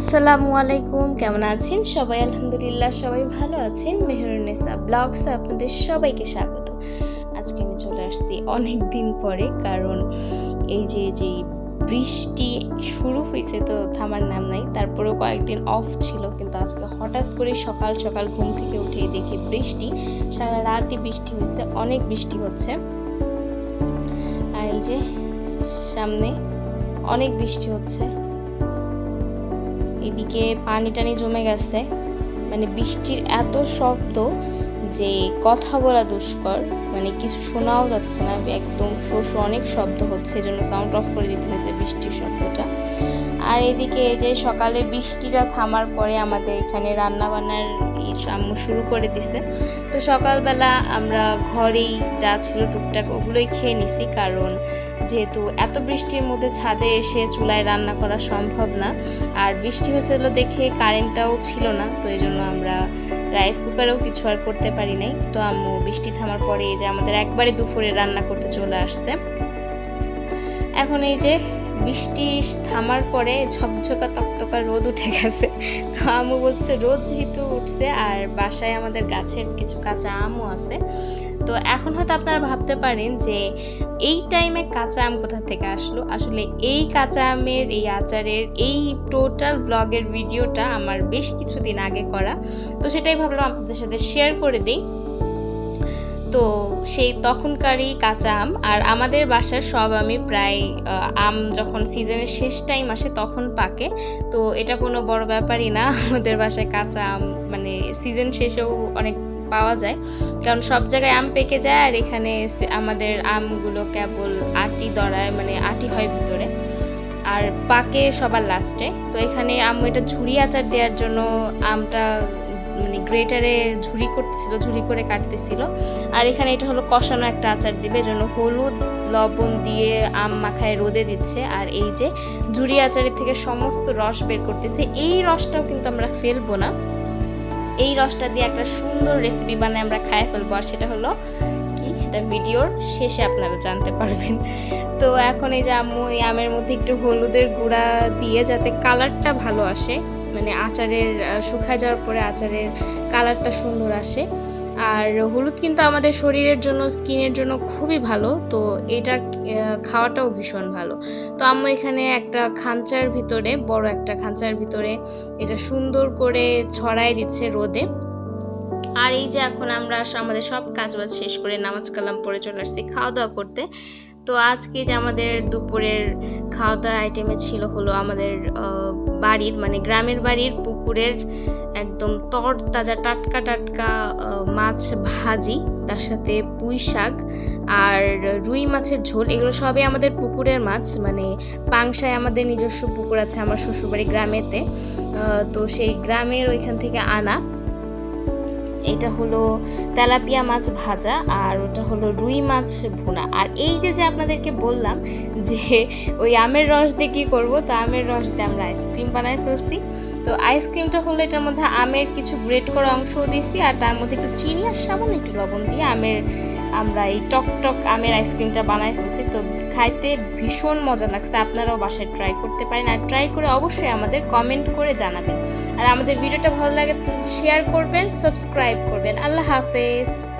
আসসালামু আলাইকুম, কেমন আছেন? সবাই আলহামদুলিল্লাহ সবাই ভালো আছেন। মেহরুনেসা ব্লগস আপনাদের সবাইকে স্বাগত। আজকে আমি চলে আসছি অনেক দিন পরে, কারণ এই যে যে বৃষ্টি শুরু হয়েছে তো থামার নাম নাই, তারপরেও কয়েকদিন অফ ছিল, কিন্তু আজকে হঠাৎ করে সকাল সকাল ঘুম থেকে উঠে দেখি বৃষ্টি। সারা রাতই বৃষ্টি হয়েছে অনেক বৃষ্টি হচ্ছে। আর এই যে সামনে অনেক বৃষ্টি হচ্ছে। এদিকে পানি টানি জমে গেছে। মানে বৃষ্টির এত শব্দ যে কথা বলা দুষ্কর। মানে কিছু শোনাও যাচ্ছে না। একদম শোষ অনেক শব্দ হচ্ছে। এই জন্য সাউন্ড অফ করে দিতে হয়েছে বৃষ্টির শব্দটা। আর এদিকে এই যে সকালে বৃষ্টিটা থামার পরে আমাদের এখানে রান্না বান্নার আম্মু শুরু করে দিছে। তো সকালবেলা আমরা ঘরেই যা ছিল টুকটাক ওগুলোই খেয়ে নিছি কারণ যেহেতু এত বৃষ্টির মধ্যে ছাদে এসে চুলায় রান্না করা সম্ভব না। আর বৃষ্টি হয়েছিল দেখে কারেন্টটাও ছিল না, তো এই জন্য আমরা রাইস কুকারেও কিছু আর করতে পারি নাই। তো আম্মু বৃষ্টি থামার পরে এই যে আমাদের একবারে দুপুরে রান্না করতে চলে আসছে। এখন এই যে বৃষ্টি থামার পরে ঝকঝকা তকতকা রোদ উঠে গেছে। তো আমু বলছে, রোদ যেহেতু উঠছে আর বাসায় আমাদের গাছের কিছু কাঁচা আমও আছে, তো এখন হয়তো আপনারা ভাবতে পারেন যে এই টাইমে কাঁচা আম কোথা থেকে আসলো? আসলে এই কাঁচা আমের, এই আচারের, এই টোটাল ব্লগের ভিডিওটা আমার বেশ কিছুদিন আগে করা। তো সেটাই ভাবলাম আপনাদের সাথে শেয়ার করে দিই। তো সেই তখনকারই কাঁচা আম, আর আমাদের বাসার সব আমি প্রায় আম যখন সিজনের শেষ টাইম আসে তখন পাকে। তো এটা কোনো বড় ব্যাপারই না, আমাদের বাসায় কাঁচা আম মানে সিজন শেষেও অনেক পাওয়া যায়। কারণ সব জায়গায় আম পেকে যায়, আর এখানে আমাদের আমগুলো কেবল আটি দড়ায় মানে আটি হয় ভিতরে। আর পাকে সবার লাস্টে তো এখানে আম্মু এটা ঝুড়ি আচার দেওয়ার জন্য আমটা মানে গ্রেটারে ঝুড়ি করতেছিল, ঝুড়ি করে কাটতেছিল। আর এখানে এটা হলো কষানো একটা আচার দিবে জন্য হলুদ, লবণ দিয়ে আম মাখায় রোদে দিচ্ছে। আর এই যে ঝুড়ি আচারের থেকে সমস্ত রস বের করতেছে, এই রসটাও কিন্তু আমরা ফেলব না। এই রসটা দিয়ে একটা সুন্দর রেসিপি বানায় আমরা খায় ফেলব। আর সেটা হলো কি? সেটা ভিডিওর শেষে আপনারা জানতে পারবেন। তো এখন এই যে আম্মু, এই আমের মধ্যে একটু হলুদের গুঁড়া দিয়ে যাতে কালারটা ভালো আসে। মানে আচারের শুকায় যাওয়ার পরে আচারের কালারটা সুন্দর আসে। আর হলুদ কিন্তু আমাদের শরীরের জন্য, স্কিনের জন্য খুবই ভালো। তো এটা খাওয়াটাও ভীষণ ভালো। তো আম্মু এখানে একটা খাঞ্চার ভিতরে, বড় একটা খাঞ্চার ভিতরে এটা সুন্দর করে ছড়াই দিচ্ছে রোদে। আর এই যে এখন আমরা আমাদের সব কাজবাজ শেষ করে নামাজ কালাম পরে চলে আসছি খাওয়া দাওয়া করতে। তো আজকে যে আমাদের দুপুরের খাওয়া দাওয়া আইটেমে ছিল হলো আমাদের বাড়ির মানে গ্রামের বাড়ির পুকুরের একদম তর তাজা টাটকা টাটকা মাছ ভাজি, তার সাথে পুঁই শাক আর রুই মাছের ঝোল। এগুলো সবই আমাদের পুকুরের মাছ মানে পাংশায় আমাদের নিজস্ব পুকুর আছে আমার শ্বশুরবাড়ি গ্রামেতে তো সেই গ্রামের ওইখান থেকে আনা। এটা হলো তেলাপিয়া মাছ ভাজা আর ওটা হলো রুই মাছ ভুনা। আর এই যে যে আপনাদেরকে বললাম যে ওই আমের রস দিয়ে কী করব, তো আমের রস দিয়ে আমরা আইসক্রিম বানাই ফেলছি। তো আইসক্রিমটা হলো এটার মধ্যে আমের কিছু গ্রেট করা অংশও দিয়েছি আর তার মধ্যে একটু চিনি আর সাবান একটু লবণ দিয়ে আমের আমরা এই টক টক আমের আইসক্রিমটা বানাই ফেলছি। তো খাইতে ভীষণ মজা লাগছে, আপনারাও বাসায় ট্রাই করতে পারেন। আর ট্রাই করে অবশ্যই আমাদের কমেন্ট করে জানাবেন। আর আমাদের ভিডিওটা ভালো লাগে শেয়ার করবেন সাবস্ক্রাইব করবেন। আল্লাহ হাফেজ।